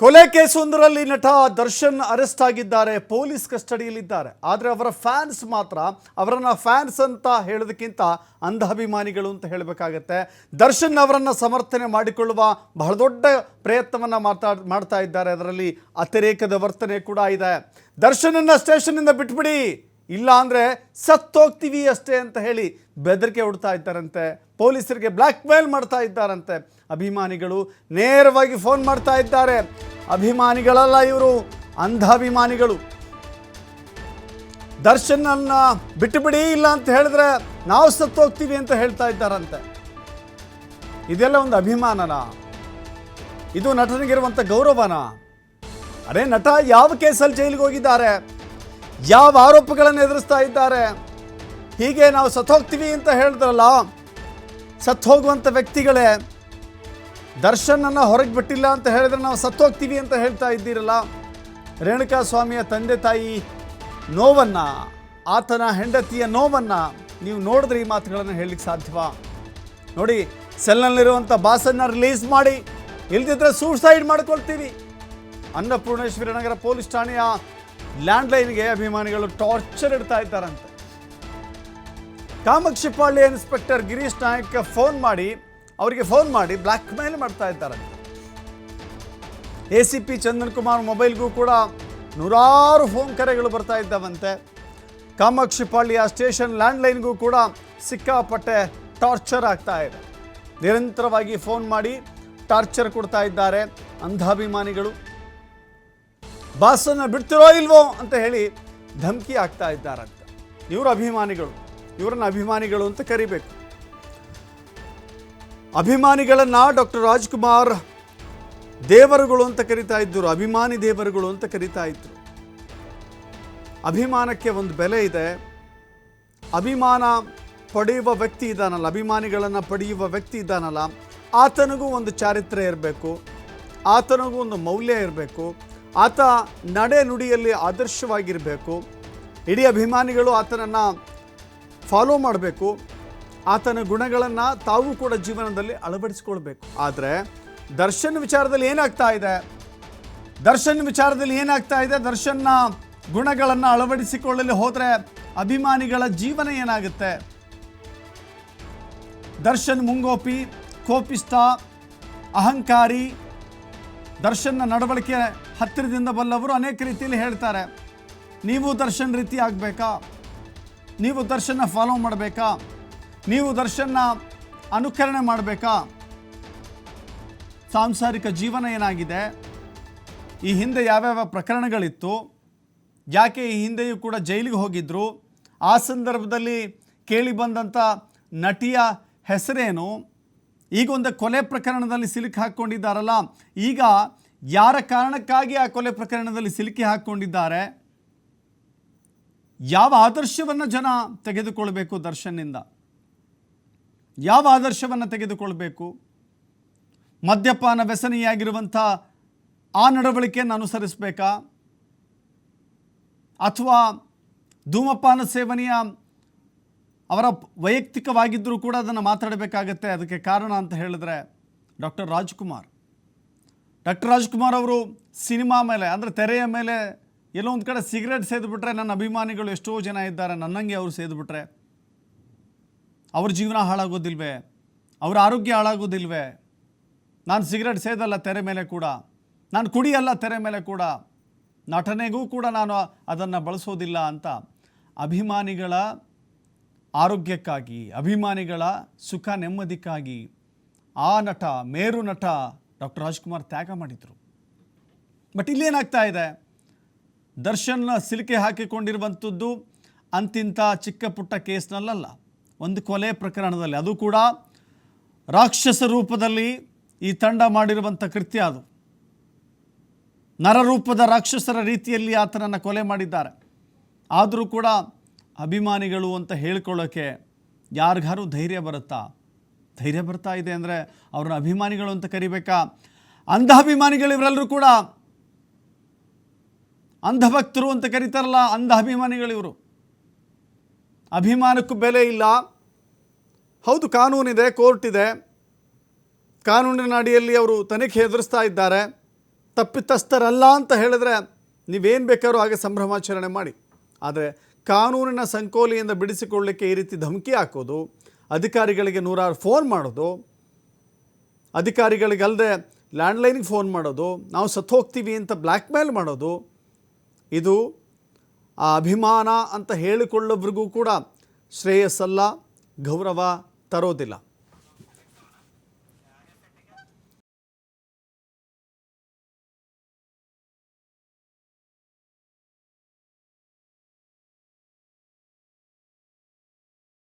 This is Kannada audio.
ಕೊಲೆ ಕೇಸೊಂದರಲ್ಲಿ ನಟ ದರ್ಶನ್ ಅರೆಸ್ಟ್ ಆಗಿದ್ದಾರೆ. ಪೊಲೀಸ್ ಕಸ್ಟಡಿಯಲ್ಲಿದ್ದಾರೆ. ಆದರೆ ಅವರ ಫ್ಯಾನ್ಸ್ ಮಾತ್ರ ಅವರನ್ನು ಫ್ಯಾನ್ಸ್ ಅಂತ ಹೇಳೋದಕ್ಕಿಂತ ಅಂಧಾಭಿಮಾನಿಗಳು ಅಂತ ಹೇಳಬೇಕಾಗತ್ತೆ. ದರ್ಶನ್ ಅವರನ್ನು ಸಮರ್ಥನೆ ಮಾಡಿಕೊಳ್ಳುವ ಬಹಳ ದೊಡ್ಡ ಪ್ರಯತ್ನವನ್ನು ಮಾಡ್ತಾ ಮಾಡ್ತಾ ಇದ್ದಾರೆ. ಅದರಲ್ಲಿ ಅತಿರೇಕದ ವರ್ತನೆ ಕೂಡ ಇದೆ. ದರ್ಶನನ್ನು ಸ್ಟೇಷನಿಂದ ಬಿಟ್ಬಿಡಿ. ಇಲ್ಲ ಅಂದರೆ ಸತ್ತೋಗ್ತೀವಿ ಅಷ್ಟೇ ಅಂತ ಹೇಳಿ ಬೆದರಿಕೆ ಹುಡ್ತಾ ಇದ್ದಾರಂತೆ. ಪೊಲೀಸರಿಗೆ ಬ್ಲ್ಯಾಕ್ ಮೇಲ್ ಮಾಡ್ತಾ ಇದ್ದಾರಂತೆ. ಅಭಿಮಾನಿಗಳು ನೇರವಾಗಿ ಫೋನ್ ಮಾಡ್ತಾ ಇದ್ದಾರೆ. ಅಭಿಮಾನಿಗಳಲ್ಲ ಇವರು, ಅಂಧಾಭಿಮಾನಿಗಳು. ಬಿಟ್ಟು ಬಿಟ್ಟುಬಿಡಿ ಇಲ್ಲ ಅಂತ ಹೇಳಿದ್ರೆ ನಾವು ಸತ್ತೋಗ್ತೀವಿ ಅಂತ ಹೇಳ್ತಾ ಇದ್ದಾರಂತೆ. ಇದೆಲ್ಲ ಒಂದು ಅಭಿಮಾನನ? ಇದು ನಟನಿಗಿರುವಂಥ ಗೌರವನ? ಅರೆ ನಟ ಯಾವ ಕೇಸಲ್ಲಿ ಜೈಲಿಗೆ ಹೋಗಿದ್ದಾರೆ? ಯಾವ ಆರೋಪಗಳನ್ನು ಎದುರಿಸ್ತಾ ಇದ್ದಾರೆ? ಹೀಗೆ ನಾವು ಸತ್ತೋಗ್ತೀವಿ ಅಂತ ಹೇಳಿದ್ರಲ್ಲ ಸತ್ತು ಹೋಗುವಂಥ ವ್ಯಕ್ತಿಗಳೇ ದರ್ಶನನ್ನು ಹೊರಗೆ ಬಿಟ್ಟಿಲ್ಲ ಅಂತ ಹೇಳಿದ್ರೆ ನಾವು ಸತ್ತೋಗ್ತೀವಿ ಅಂತ ಹೇಳ್ತಾ ಇದ್ದೀರಲ್ಲ. ರೇಣುಕಾ ಸ್ವಾಮಿಯ ತಂದೆ ತಾಯಿ ನೋವನ್ನು, ಆತನ ಹೆಂಡತಿಯ ನೋವನ್ನು ನೀವು ನೋಡಿದ್ರೆ ಈ ಮಾತುಗಳನ್ನು ಹೇಳಲಿಕ್ಕೆ ಸಾಧ್ಯವಾ? ನೋಡಿ ಸೆಲ್ನಲ್ಲಿರುವಂಥ ಬಾಸನ್ನು ರಿಲೀಸ್ ಮಾಡಿ, ಇಲ್ದಿದ್ರೆ ಸೂಸೈಡ್ ಮಾಡ್ಕೊಳ್ತೀವಿ. ಅನ್ನಪೂರ್ಣೇಶ್ವರಿ ನಗರ ಪೊಲೀಸ್ ಠಾಣೆಯ ಲ್ಯಾಂಡ್ಲೈನ್ಗೆ ಅಭಿಮಾನಿಗಳು ಟಾರ್ಚರ್ ಇಡ್ತಾ ಇದ್ದಾರಂತೆ. ಕಾಮಾಕ್ಷಿಪಾಳ್ಯ ಇನ್ಸ್ಪೆಕ್ಟರ್ ಗಿರೀಶ್ ನಾಯಕ್ ಫೋನ್ ಮಾಡಿ, ಅವರಿಗೆ ಫೋನ್ ಮಾಡಿ ಬ್ಲ್ಯಾಕ್ ಮೇಲ್ ಮಾಡ್ತಾ ಇದ್ದಾರಂತೆ. A C P Chandan Kumar ಮೊಬೈಲ್ಗೂ ಕೂಡ ನೂರಾರು ಫೋನ್ ಕರೆಗಳು ಬರ್ತಾ ಇದ್ದಾವಂತೆ. ಕಾಮಾಕ್ಷಿಪಾಳ್ಯ ಸ್ಟೇಷನ್ ಲ್ಯಾಂಡ್ಲೈನ್ಗೂ ಕೂಡ ಸಿಕ್ಕಾಪಟ್ಟೆ ಟಾರ್ಚರ್ ಆಗ್ತಾ ಇದೆ. ನಿರಂತರವಾಗಿ ಫೋನ್ ಮಾಡಿ ಟಾರ್ಚರ್ ಕೊಡ್ತಾ ಇದ್ದಾರೆ ಅಂಧಾಭಿಮಾನಿಗಳು. ಬಾಸನ್ನು ಬಿಡ್ತಿರೋ ಇಲ್ವೋ ಅಂತ ಹೇಳಿ ಧಮಕಿ ಆಗ್ತಾ ಇದ್ದಾರಂತೆ. ಇವರ ಅಭಿಮಾನಿಗಳು, ಇವರನ್ನ ಅಭಿಮಾನಿಗಳು ಅಂತ ಕರಿಬೇಕು. ಅಭಿಮಾನಿಗಳನ್ನ ಡಾಕ್ಟರ್ ರಾಜ್ಕುಮಾರ್ ದೇವರುಗಳು ಅಂತ ಕರಿತಾ ಇದ್ದರು ಅಭಿಮಾನಿ ದೇವರುಗಳು ಅಂತ ಕರಿತಾ ಇದ್ರು. ಅಭಿಮಾನಕ್ಕೆ ಒಂದು ಬೆಲೆ ಇದೆ. ಅಭಿಮಾನ ಪಡೆಯುವ ವ್ಯಕ್ತಿ ಇದ್ದಾನಲ್ಲ, ಅಭಿಮಾನಿಗಳನ್ನು ಪಡೆಯುವ ವ್ಯಕ್ತಿ ಇದ್ದಾನಲ್ಲ, ಆತನಿಗೂ ಒಂದು ಚಾರಿತ್ರ್ಯ ಇರಬೇಕು, ಆತನಿಗೂ ಒಂದು ಮೌಲ್ಯ ಇರಬೇಕು. ಆತ ನಡೆ ನುಡಿಯಲ್ಲಿ ಆದರ್ಶವಾಗಿರಬೇಕು. ಇಡೀ ಅಭಿಮಾನಿಗಳು ಆತನನ್ನು ಫಾಲೋ ಮಾಡಬೇಕು. ಆತನ ಗುಣಗಳನ್ನು ತಾವು ಕೂಡ ಜೀವನದಲ್ಲಿ ಅಳವಡಿಸ್ಕೊಳ್ಬೇಕು. ಆದರೆ ದರ್ಶನ್ ವಿಚಾರದಲ್ಲಿ ಏನಾಗ್ತಾ ಇದೆ? ದರ್ಶನ್ ವಿಚಾರದಲ್ಲಿ ಏನಾಗ್ತಾ ಇದೆ? ದರ್ಶನ್ನ ಗುಣಗಳನ್ನು ಅಳವಡಿಸಿಕೊಳ್ಳಲು ಹೋದರೆ ಅಭಿಮಾನಿಗಳ ಜೀವನ ಏನಾಗುತ್ತೆ? ದರ್ಶನ್ ಮುಂಗೋಪಿ, ಕೋಪಿಸ್ತಾ, ಅಹಂಕಾರಿ, ದರ್ಶನ್ನ ನಡವಳಿಕೆ ಹತ್ತಿರದಿಂದ ಬಲ್ಲವರು ಅನೇಕ ರೀತಿಯಲ್ಲಿ ಹೇಳ್ತಾರೆ. ನೀವು ದರ್ಶನ್ ರೀತಿ ಆಗಬೇಕಾ? ನೀವು ದರ್ಶನ ಫಾಲೋ ಮಾಡಬೇಕಾ? ನೀವು ದರ್ಶನ ಅನುಕರಣೆ ಮಾಡಬೇಕಾ? ಸಾಂಸಾರಿಕ ಜೀವನ ಏನಾಗಿದೆ? ಈ ಹಿಂದೆ ಯಾವ್ಯಾವ ಪ್ರಕರಣಗಳಿತ್ತು? ಯಾಕೆ ಈ ಹಿಂದೆಯೂ ಕೂಡ ಜೈಲಿಗೆ ಹೋಗಿದ್ದರು ಆ ಸಂದರ್ಭದಲ್ಲಿ ಕೇಳಿ ಬಂದಂಥ ನಟಿಯ ಹೆಸರೇನು? ಈಗ ಒಂದು ಕೊಲೆ ಪ್ರಕರಣದಲ್ಲಿ ಸಿಲುಕಿ ಹಾಕ್ಕೊಂಡಿದ್ದಾರಲ್ಲ, ಈಗ ಯಾರ ಕಾರಣಕ್ಕಾಗಿ ಆ ಕೊಲೆ ಪ್ರಕರಣದಲ್ಲಿ ಸಿಲುಕಿ ಹಾಕ್ಕೊಂಡಿದ್ದಾರೆ ಯಾವ ಆದರ್ಶವನ್ನು ಜನ ತೆಗೆದುಕೊಳ್ಬೇಕು ದರ್ಶನ್ನಿಂದ? ಯಾವ ಆದರ್ಶವನ್ನು ತೆಗೆದುಕೊಳ್ಬೇಕು? ಮದ್ಯಪಾನ ವ್ಯಸನಿಯಾಗಿರುವಂಥ ಆ ನಡವಳಿಕೆಯನ್ನು ಅನುಸರಿಸಬೇಕಾ? ಅಥವಾ ಧೂಮಪಾನ ಸೇವನೆಯ ಅವರ ವೈಯಕ್ತಿಕವಾಗಿದ್ದರೂ ಕೂಡ ಅದನ್ನು ಮಾತಾಡಬೇಕಾಗತ್ತೆ, ಅದಕ್ಕೆ ಕಾರಣ ಅಂತ ಹೇಳಿದ್ರೆ ಡಾಕ್ಟರ್ ರಾಜ್ಕುಮಾರ್. ಡಾಕ್ಟರ್ ರಾಜ್ಕುಮಾರ್ ಅವರು ಸಿನಿಮಾ ಮೇಲೆ, ಅಂದರೆ ತೆರೆಯ ಮೇಲೆ ಎಲ್ಲೋ ಒಂದು ಕಡೆ ಸಿಗರೇಟ್ ಸೇದ್ಬಿಟ್ರೆ ನನ್ನ ಅಭಿಮಾನಿಗಳು ಎಷ್ಟೋ ಜನ ಇದ್ದಾರೆ, ನನ್ನಂಗೆ ಅವರು ಸೇದ್ಬಿಟ್ರೆ ಅವ್ರ ಜೀವನ ಹಾಳಾಗೋದಿಲ್ವೇ? ಅವ್ರ ಆರೋಗ್ಯ ಹಾಳಾಗೋದಿಲ್ವೇ? ನಾನು ಸಿಗರೇಟ್ ಸೇದಲ್ಲ ತೆರೆ ಮೇಲೆ ಕೂಡ. ನಾನು ಕುಡಿಯಲ್ಲ ತೆರೆ ಮೇಲೆ ಕೂಡ. ನಟನೆಗೂ ಕೂಡ ನಾನು ಅದನ್ನು ಬಳಸೋದಿಲ್ಲ ಅಂತ ಅಭಿಮಾನಿಗಳ ಆರೋಗ್ಯಕ್ಕಾಗಿ, ಅಭಿಮಾನಿಗಳ ಸುಖ ನೆಮ್ಮದಿಕ್ಕಾಗಿ ಆ ನಟ, ಮೇರು ನಟ ಡಾಕ್ಟರ್ ರಾಜ್ಕುಮಾರ್ ತ್ಯಾಗ ಮಾಡಿದರು. ಬಟ್ ಇಲ್ಲೇನಾಗ್ತಾ ಇದೆ? ದರ್ಶನ್ ಸಿಲುಕೆ ಹಾಕಿಕೊಂಡಿರುವಂಥದ್ದು ಅಂತಿಂಥ ಚಿಕ್ಕ ಪುಟ್ಟ ಕೇಸ್ನಲ್ಲ ಒಂದು ಕೊಲೆ ಪ್ರಕರಣದಲ್ಲಿ. ಅದು ಕೂಡ ರಾಕ್ಷಸ ರೂಪದಲ್ಲಿ ಈ ತಂಡ ಮಾಡಿರುವಂಥ ಕೃತ್ಯ ಅದು. ನರರೂಪದ ರಾಕ್ಷಸರ ರೀತಿಯಲ್ಲಿ ಆತನನ್ನು ಕೊಲೆ ಮಾಡಿದ್ದಾರೆ. ಆದರೂ ಕೂಡ ಅಭಿಮಾನಿಗಳು ಅಂತ ಹೇಳ್ಕೊಳ್ಳೋಕ್ಕೆ ಯಾರಿಗಾರು ಧೈರ್ಯ ಬರುತ್ತಾ? ಧೈರ್ಯ ಬರ್ತಾ ಇದೆ ಅಂದರೆ ಅವ್ರನ್ನ ಅಭಿಮಾನಿಗಳು ಅಂತ ಕರಿಬೇಕಾ? ಅಂಧ ಅಭಿಮಾನಿಗಳು ಇವರೆಲ್ಲರೂ ಕೂಡ ಅಂಧಭಕ್ತರು ಅಂತ ಕರೀತಾರಲ್ಲ, ಅಂಧ ಅಭಿಮಾನಿಗಳು ಇವರು. ಅಭಿಮಾನಕ್ಕೂ ಬೆಲೆ ಇಲ್ಲ. ಹೌದು, ಕಾನೂನಿದೆ, ಕೋರ್ಟ್ ಇದೆ. ಕಾನೂನಿನ ಅಡಿಯಲ್ಲಿ ಅವರು ತನಿಖೆ ಎದುರಿಸ್ತಾ ಇದ್ದಾರೆ. ತಪ್ಪಿತಸ್ಥರಲ್ಲ ಅಂತ ಹೇಳಿದ್ರೆ ನೀವೇನು ಬೇಕಾದ್ರೂ ಹಾಗೆ ಸಂಭ್ರಮಾಚರಣೆ ಮಾಡಿ. ಆದರೆ ಕಾನೂನಿನ ಸಂಕೋಲೆಯಿಂದ ಬಿಡಿಸಿಕೊಳ್ಳಲಿಕ್ಕೆ ಈ ರೀತಿ ಧಮಕಿ ಹಾಕೋದು ಅಧಿಕಾರಿಗಳಿಗೆ ನೂರಾರು ಫೋನ್ ಮಾಡೋದು ಅಧಿಕಾರಿಗಳಿಗೆ ಅಲ್ಲದೆ ಲ್ಯಾಂಡ್ಲೈನ್ಗೆ ಫೋನ್ ಮಾಡೋದು, ನಾವು ಸತ್ತು ಹೋಗ್ತೀವಿ ಅಂತ ಬ್ಲ್ಯಾಕ್ ಮೇಲ್ ಮಾಡೋದು, ಇದು ಆ ಅಭಿಮಾನ ಅಂತ ಹೇಳಿಕೊಳ್ಳೋಬ್ರಿಗೂ ಕೂಡ ಶ್ರೇಯಸ್ಸಲ್ಲ, ಗೌರವ ತರೋದಿಲ್ಲ.